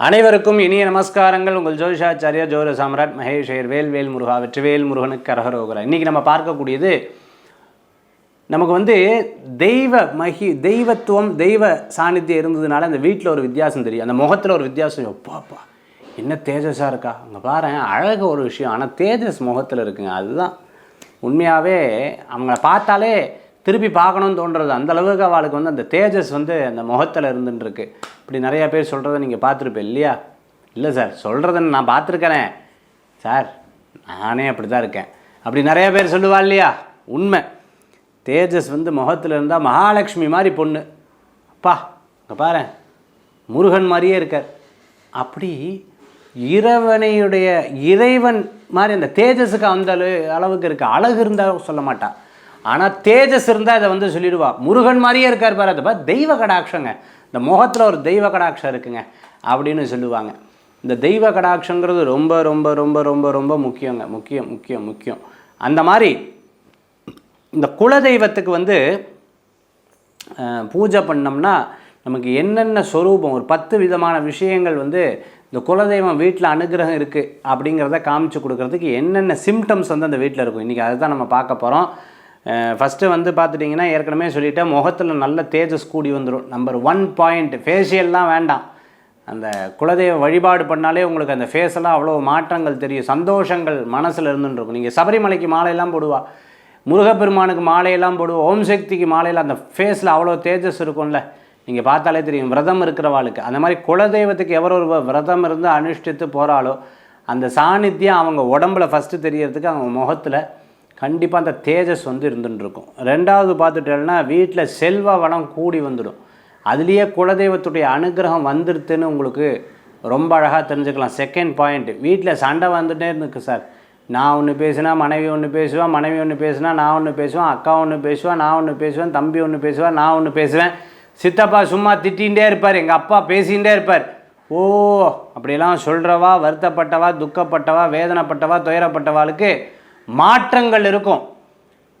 அனைவருக்கும் இனிய நமஸ்காரங்கள். உங்கள் ஜோதிஷாச்சாரியா ஜோர சாம்ராட் மகேஷ் வேல் வேல் முருகா வெற்றிவேல் முருகனுக்கு கரகரோகரா. இன்றைக்கி நம்ம பார்க்கக்கூடியது நமக்கு வந்து தெய்வ மகி தெய்வத்துவம் தெய்வ சாநித்தியம் இருந்ததுனால அந்த வீட்டில் ஒரு வித்தியாசம் தெரியும். அந்த முகத்தில் ஒரு வித்தியாசம் அப்பாப்பா என்ன தேஜஸாக இருக்கா? அங்கே பாரு அழகு ஒரு விஷயம். ஆனால் தேஜஸ் முகத்தில் இருக்குங்க. அதுதான். உண்மையாகவே அவங்கள பார்த்தாலே திருப்பி பார்க்கணும்னு தோன்றது. அந்த அளவுக்கு அவளுக்கு வந்து அந்த தேஜஸ் வந்து அந்த முகத்தில் இருந்துட்டுருக்கு. இப்படி நிறையா பேர் சொல்கிறத நீங்கள் பார்த்துருப்பேன் இல்லையா? இல்லை சார் சொல்கிறதுன்னு நான் பார்த்துருக்கேனே சார் நானே அப்படி தான் இருக்கேன். அப்படி நிறைய பேர் சொல்லுவா இல்லையா? உண்மை. தேஜஸ் வந்து முகத்தில் இருந்தால் மகாலட்சுமி மாதிரி பொண்ணு. அப்பா இங்கே பாரு. முருகன் மாதிரியே இருக்கார். அப்படி இறைவனையுடைய இறைவன் மாதிரி அந்த தேஜஸுக்கு அந்த அளவு- அளவுக்கு இருக்க அழகு இருந்தால் சொல்ல மாட்டாள் ஆனால் தேஜஸ் இருந்தால் அதை வந்து சொல்லிடுவா. முருகன் மாதிரியே இருக்கார் பாரு அதை பார்த்து தெய்வ கடாட்சங்க. இந்த முகத்தில் ஒரு தெய்வ கடாட்சம் இருக்குங்க அப்படின்னு சொல்லுவாங்க. இந்த தெய்வ கடாட்சங்கிறது ரொம்ப ரொம்ப ரொம்ப ரொம்ப ரொம்ப முக்கியங்க. முக்கியம் முக்கியம் முக்கியம். அந்த மாதிரி இந்த குலதெய்வத்துக்கு வந்து பூஜை பண்ணோம்னா நமக்கு என்னென்ன சொரூபம் ஒரு பத்து விதமான விஷயங்கள் வந்து இந்த குலதெய்வம் வீட்டில் அனுகிரகம் இருக்குது அப்படிங்கிறத காமிச்சு கொடுக்கறதுக்கு என்னென்ன சிம்டம்ஸ் வந்து அந்த வீட்டில் இருக்கும். இன்றைக்கி அதை தான் நம்ம பார்க்க போகிறோம் ஃபஸ்ட்டு வந்து பார்த்துட்டிங்கன்னா ஏற்கனவே சொல்லிவிட்டேன் முகத்தில் நல்ல தேஜஸ் கூடி வந்துடும் நம்பர் ஒன் பாயிண்ட் ஃபேஷியல்லாம் வேண்டாம். அந்த குலதெய்வ வழிபாடு பண்ணாலே உங்களுக்கு அந்த ஃபேஸெல்லாம் அவ்வளோ மாற்றங்கள் தெரியும். சந்தோஷங்கள் மனசில் இருந்துன்னு இருக்கும் நீங்கள் சபரிமலைக்கு மாலையெல்லாம் போடுவா. முருகப்பெருமானுக்கு மாலையெல்லாம் போடுவோம் ஓம் சக்திக்கு மாலையில் அந்த ஃபேஸில் அவ்வளோ தேஜஸ் இருக்கும்ல. நீங்கள் பார்த்தாலே தெரியும் விரதம் இருக்கிறவாளுக்கு. அந்த மாதிரி குலதெய்வத்துக்கு எவரோ ஒரு விரதம் இருந்து அனுஷ்டித்து போகிறாளோ அந்த சாநித்தியம் அவங்க உடம்புல ஃபஸ்ட்டு தெரியறதுக்கு அவங்க முகத்தில் கண்டிப்பாக அந்த தேஜஸ் வந்து இருந்துட்டுருக்கும் ரெண்டாவது பார்த்துட்டேன்னா வீட்டில் செல்வ வளம் கூடி வந்துடும். அதுலேயே குலதெய்வத்துடைய அனுகிரகம் வந்துடுதுன்னு உங்களுக்கு ரொம்ப அழகாக தெரிஞ்சுக்கலாம். செகண்ட் பாயிண்ட் வீட்டில் சண்டை வந்துட்டே இருந்துக்கு சார். நான் ஒன்று பேசினா மனைவி ஒன்று பேசுவேன் மனைவி ஒன்று பேசுனா நான் ஒன்று பேசுவேன் அக்கா ஒன்று பேசுவேன் நான் ஒன்று பேசுவேன் தம்பி ஒன்று பேசுவேன் நான் ஒன்று பேசுவேன். சித்தப்பா சும்மா திட்டிகிட்டே இருப்பார் எங்கள் அப்பா பேசிகிட்டே இருப்பார். ஓ அப்படிலாம் சொல்கிறவா வருத்தப்பட்டவா துக்கப்பட்டவா வேதனைப்பட்டவா துயரப்பட்டவாளுக்கு மாற்றங்கள் இருக்கும்.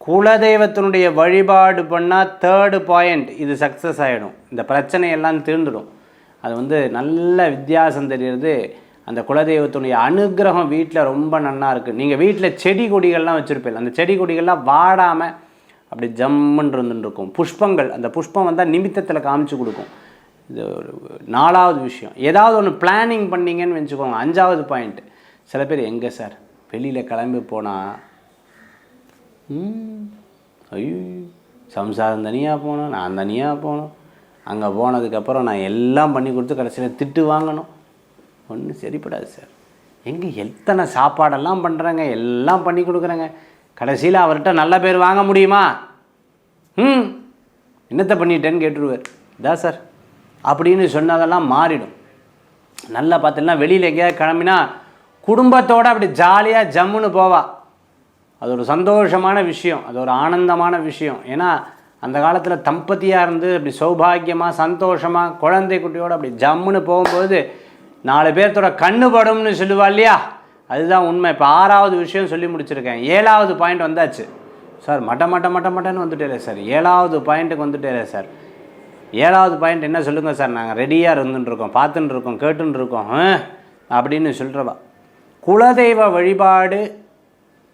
குலதெய்வத்தினுடைய வழிபாடு பண்ணால் தேர்டு பாயிண்ட் இது சக்ஸஸ் ஆகிடும் இந்த பிரச்சனையெல்லாம் தீர்ந்துடும். அது வந்து நல்ல வித்தியாசம் தெரிகிறது. அந்த குலதெய்வத்தினுடைய அனுகிரகம் வீட்டில் ரொம்ப நல்லா இருக்குது நீங்கள் வீட்டில் செடி கொடிகள்லாம் வச்சுருப்பீங்க அந்த செடி கொடிகள்லாம் வாடாமல் அப்படி ஜம்முன்னு இருக்கும் புஷ்பங்கள் அந்த புஷ்பம் வந்தால் நிமித்தத்தில் காமிச்சு கொடுக்கும். இது ஒரு நாலாவது விஷயம். ஏதாவது ஒன்று பிளானிங் பண்ணீங்கன்னு வச்சுக்கோங்க அஞ்சாவது பாயிண்ட் சில பேர் எங்கே சார்? வெளியில் கிளம்பி போனால் ம், ஐயோ சம்சாரம் தனியாக போகணும் நான் தனியாக போகணும். அங்கே போனதுக்கப்புறம் நான் எல்லாம் பண்ணி கொடுத்து கடைசியில் திட்டு வாங்கணும். ஒன்றும் சரிப்படாது சார். எங்கே எத்தனை சாப்பாடெல்லாம் பண்ணுறாங்க எல்லாம் பண்ணி கொடுக்குறேங்க. கடைசியில் அவர்கிட்ட நல்ல பேர் வாங்க முடியுமா? ம் என்னத்தை பண்ணிட்டேன்னு கேட்டுருவார். இதா சார். அப்படின்னு சொன்னதெல்லாம் மாறிடும். நல்லா பார்த்தீங்கன்னா வெளியில் எங்கேயாவது கிளம்பினா குடும்பத்தோடு அப்படி ஜாலியாக ஜம்முன்னு போவா. அது ஒரு சந்தோஷமான விஷயம். அது ஒரு ஆனந்தமான விஷயம். ஏன்னா அந்த காலத்தில் தம்பதியாக இருந்து அப்படி சௌபாகியமாக சந்தோஷமாக குழந்தை குட்டியோடு அப்படி ஜம்முன்னு போகும்போது நாலு பேர்த்தோட கண்ணு படும்னு சொல்லுவா இல்லையா? அதுதான் உண்மை. இப்போ ஆறாவது விஷயம் சொல்லி முடிச்சிருக்கேன். ஏழாவது பாயிண்ட் வந்தாச்சு. சார் மட்ட மட்ட மட்ட மட்டன்னு வந்துட்டே சார். ஏழாவது பாயிண்ட்டுக்கு வந்துட்டே சார். ஏழாவது பாயிண்ட் என்ன சொல்லுங்கள் சார்? நாங்கள் ரெடியாக இருந்துட்டுருக்கோம் இருக்கோம். கேட்டுருக்கோம் இருக்கோம். கேட்டுன்னு இருக்கோம். அப்படின்னு சொல்கிறவா குலதெய்வ வழிபாடு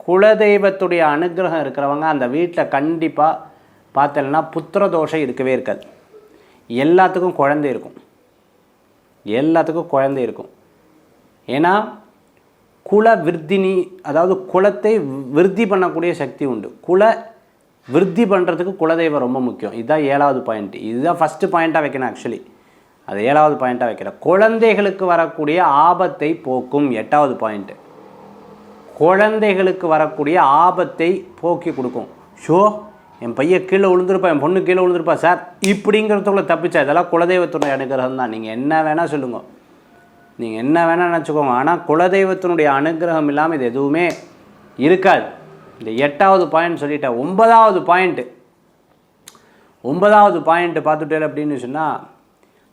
குலதெய்வத்துடைய அனுகிரகம் இருக்கிறவங்க அந்த வீட்டில் கண்டிப்பாக பார்த்தோம்னா புத்திர தோஷம் இருக்கவே இருக்காது. எல்லாத்துக்கும் குழந்தை இருக்கும். எல்லாத்துக்கும் குழந்தை இருக்கும். ஏன்னா குல விருத்தினி அதாவது குலத்தை விருத்தி பண்ணக்கூடிய சக்தி உண்டு. குல விருத்தி பண்ணுறதுக்கு குலதெய்வம் ரொம்ப முக்கியம். இதுதான் ஏழாவது பாயிண்ட் இதுதான் ஃபஸ்ட்டு பாயிண்ட்டாக வைக்கணும் ஆக்சுவலி அது ஏழாவது பாயிண்ட்டாக வைக்கிறேன். குழந்தைகளுக்கு வரக்கூடிய ஆபத்தை போக்கும். எட்டாவது பாயிண்ட்டு குழந்தைகளுக்கு வரக்கூடிய ஆபத்தை போக்கி கொடுக்கும். ஷோ என் பையன் கீழே விழுந்திருப்பா என் பொண்ணு கீழே விழுந்திருப்பா சார் இப்படிங்கிறதுக்குள்ள தப்பிச்சா இதெல்லாம் குலதெய்வத்துடைய அனுகிரகம் தான். நீங்கள் என்ன வேணால் சொல்லுங்கள் நீங்கள் என்ன வேணால் நினச்சிக்கோங்க. ஆனால் குலதெய்வத்தினுடைய அனுகிரகம் இல்லாமல் இது எதுவுமே இருக்காது. இந்த எட்டாவது பாயிண்ட் சொல்லிட்டேன். ஒன்பதாவது பாயிண்ட்டு ஒன்பதாவது பாயிண்ட்டு பார்த்துட்டே அப்படின்னு சொன்னால்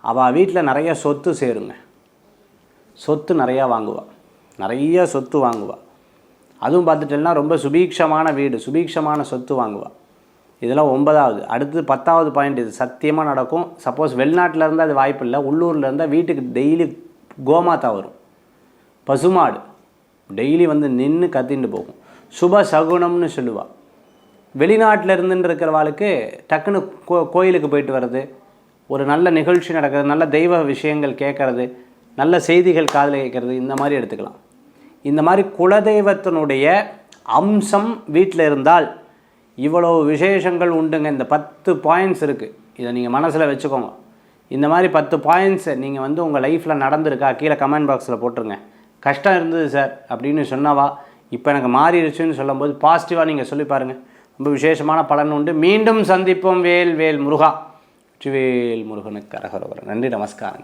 அவள் வீட்டில் நிறைய சொத்து சேருங்க. சொத்து நிறையா வாங்குவாள் நிறைய சொத்து வாங்குவாள் அதுவும் பார்த்துட்டேன்னா ரொம்ப சுபீக்ஷமான வீடு சுபீக்ஷமான சொத்து வாங்குவாள் இதெல்லாம் ஒன்பதாவது அடுத்து பத்தாவது பாயிண்ட் இது சத்தியமாக நடக்கும். சப்போஸ் வெளிநாட்டில் இருந்தால் அது வாய்ப்பு இல்லை உள்ளூரில் இருந்தால் வீட்டுக்கு டெய்லி கோமாத்தா வரும். பசுமாடு டெய்லி வந்து நின்று கத்தின்னு போகும். சுப சகுனம்னு சொல்லுவாள் வெளிநாட்டில் இருந்துன்னு இருக்கிறவாளுக்கு டக்குன்னு கோ கோயிலுக்கு போயிட்டு வர்றது. ஒரு நல்ல நிகழ்ச்சி நடக்கிறது நல்ல தெய்வ விஷயங்கள் கேட்கறது நல்ல செய்திகள் காதில் கேட்கறது இந்த மாதிரி எடுத்துக்கலாம். இந்த மாதிரி குலதெய்வத்தினுடைய அம்சம் வீட்டில் இருந்தால் இவ்வளோ விசேஷங்கள் உண்டுங்க. இந்த பத்து பாயிண்ட்ஸ் இருக்குது இதை நீங்கள் மனசில் வச்சுக்கோங்க. இந்த மாதிரி பத்து பாயிண்ட்ஸை நீங்கள் வந்து உங்கள் லைஃப்பில் நடந்திருக்கா? கீழே கமெண்ட் பாக்ஸில் போட்டுருங்க. கஷ்டம் இருந்தது சார் அப்படின்னு சொன்னவா இப்போ எனக்கு மாறிடுச்சுன்னு சொல்லும்போது பாசிட்டிவாக நீங்கள் சொல்லி பாருங்கள் ரொம்ப விசேஷமான பலன் உண்டு. மீண்டும் சந்திப்போம். வேல் வேல் முருகா. வெற்றிவேல் முருகனுக்கு அரகரோகர் நன்றி நமஸ்காரங்க